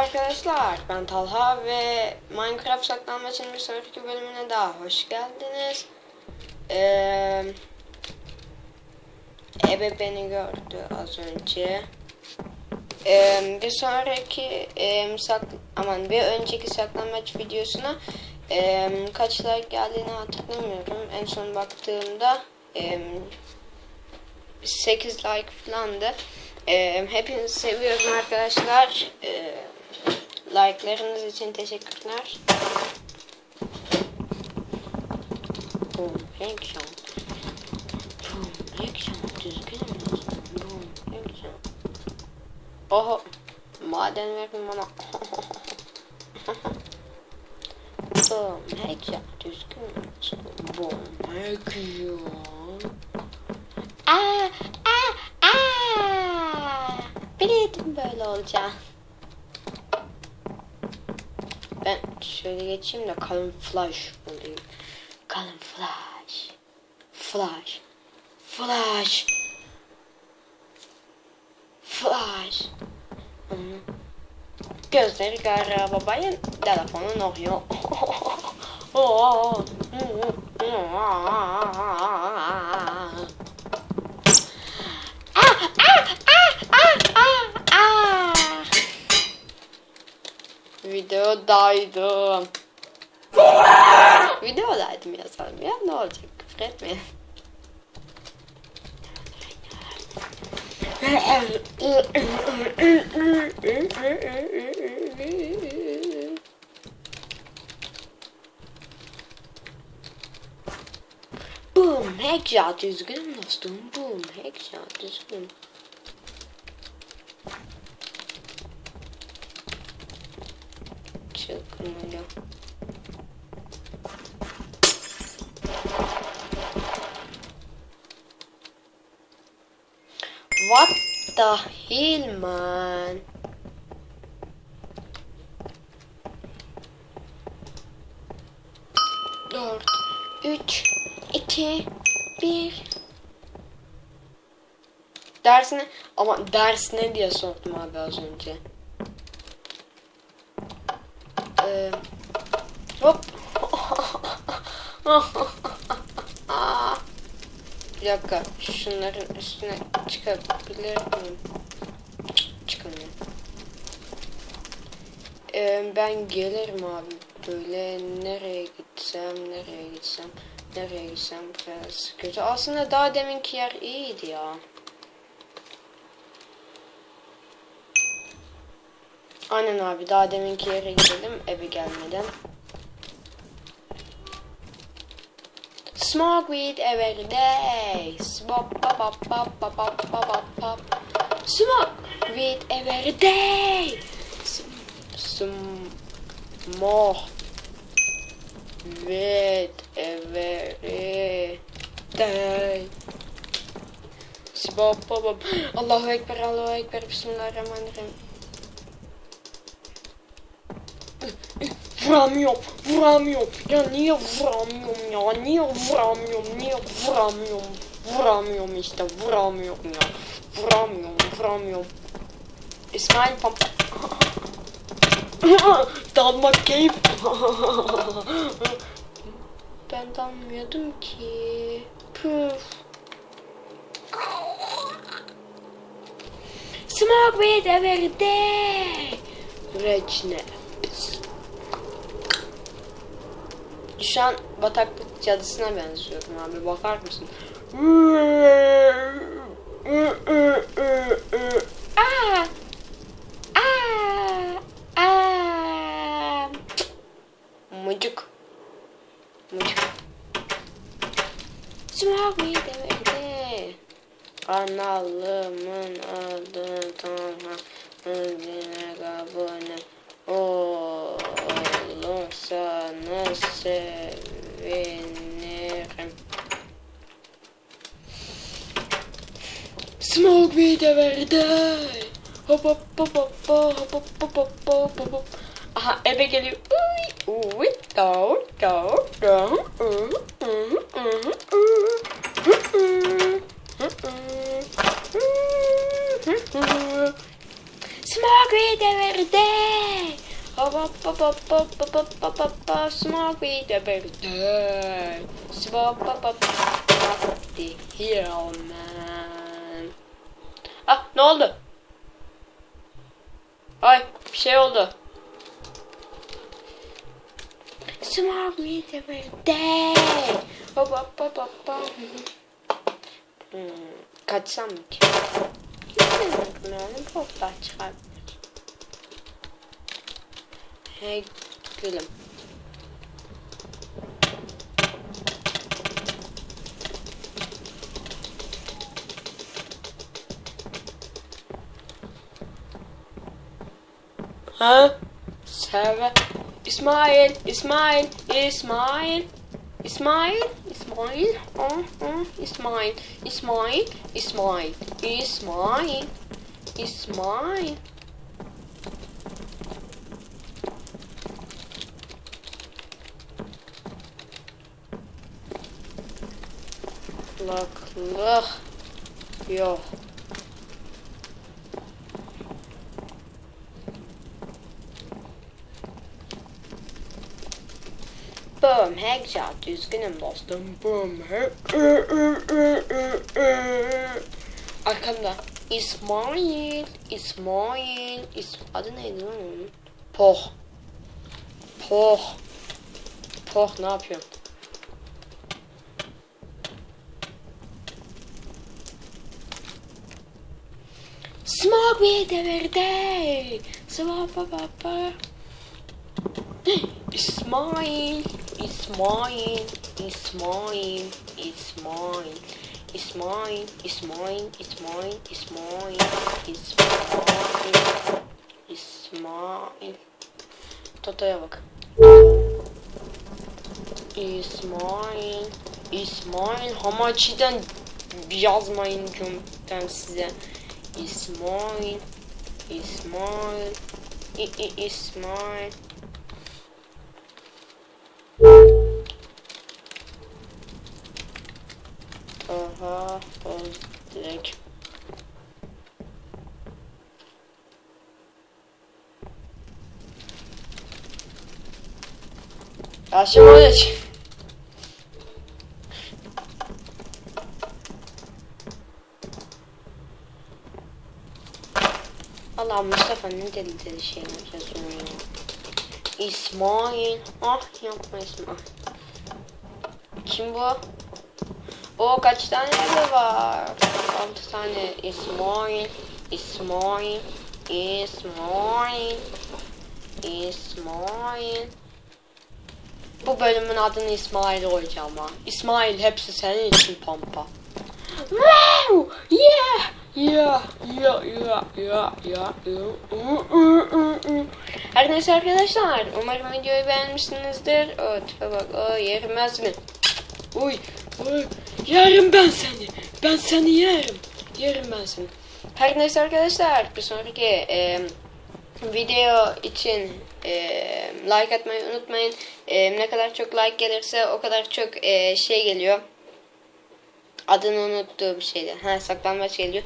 arkadaşlar. Ben Talha ve Minecraft saklanmaçın bir sonraki bölümüne daha hoş geldiniz. Ee, Ebe beni gördü az önce. Bir sonraki e, sak aman bir önceki saklanmaç videosuna e, kaç like geldiğini hatırlamıyorum. En son baktığımda e, 8 like falandı. Ee, hepinizi seviyorum arkadaşlar. Ee, like'larınız için teşekkürler. Boom, headshot. Boom, headshot. Düzgün mü? Boom, headshot. Oho. Maden verin bana. Boom, headshot. Düzgün mü? Boom, headshot. Aa, aa, aa. Biliyordum böyle olacağını. Ben şöyle geçeyim de kalın flash olayım. Kalın flash. Flash. Flash. Hı. Gözleri kara babayın telefonu okuyor. Videodaydım. Videodaydım yazalım ya ne olacak küfür etmeyin. Boom, headshot üzgünüm dostum. Boom, headshot üzgünüm. Çıkmıyor. What the hell man? Dört, üç, iki, bir. Dersine ama ders ne diye sordum abi az önce. Ee, hop. Bir dakika. Şunların üstüne çıkabilir miyim? Çıkamıyorum. Ee, ben gelirim abi. Böyle nereye gitsem, nereye gitsem, nereye gitsem biraz kötü. Aslında daha deminki yer iyiydi ya. Aynen abi daha deminki yere gidelim eve gelmeden. Smoke weed every day. Smoke pop pop pop pop pop pop pop. Smoke weed every day. Smoke weed every day. Smoke pop pop. Allahu Ekber, Allahu Ekber. Bismillahirrahmanirrahim. Vuramıyorum, vuramıyorum. Ya niye vuramıyorum ya? Niye vuramıyorum? Niye vuramıyorum? Vuramıyorum işte, vuramıyorum ya. Vuramıyorum, vuramıyorum. İsmail pam. Dalmak keyif. ben dalmıyordum ki. Püf. Smoke weed every day. Reçine. Şu an bataklık cadısına benziyorum abi bakar mısın? Mıcık. Mıcık. Smog me demedi. Analımı sevinirim. Smoke weed every day. Hop hop hop hop hop hop hop hop hop hop hop. Aha ebe geliyor. Uy, uy, do, do, do, ı, ı, ı, ı. Smarty the baby bird. Smarty hero man. Ah ne oldu? Ay bir şey oldu. Smarty the birthday. Hop hop hop hop. Hmm, kaçsam mı ki? Ne oldu? Poplar çıkarttı. Hey gülüm. Ha? Seve. İsmail, İsmail, İsmail. İsmail, İsmail, oh, oh, uh-huh, İsmail, İsmail, İsmail, İsmail, İsmail. Kulaklık yok. Boom, headshot. Üzgünüm dostum. Boom, Arkamda. İsmail, İsmail, İs adı neydi lan onun? Poh. Poh. Poh ne yapıyor? Smoke me devirde. Svapapapa. İsmail, İsmail, İsmail, İsmail, İsmail, İsmail, İsmail, İsmail, İsmail, İsmail. Toto'ya bak. İsmail, İsmail Hamachi'den yazmayın It's mine. It's mine. It, it, it's mine. Uh huh. oh, like. А сегодня... Allah Mustafa ne deli deli şeyler yazıyor ya. İsmail. Ah yapma İsmail. Kim bu? O kaç tane evi var? 6 tane İsmail, İsmail, İsmail, İsmail. Bu bölümün adını İsmail koyacağım ha. İsmail hepsi senin için pampa. Wow! Yeah! Yeah, yeah, yeah, yeah, yeah. Her neyse arkadaşlar, umarım videoyu beğenmişsinizdir. O tipe bak, o yerimez mi? Uy, uy, yerim ben seni. Ben seni yerim. Yerim ben seni. Her neyse arkadaşlar, bir sonraki e, video için e, like atmayı unutmayın. E, ne kadar çok like gelirse o kadar çok e, şey geliyor. Adını unuttuğum şeydi. Ha saklanmaç geliyor.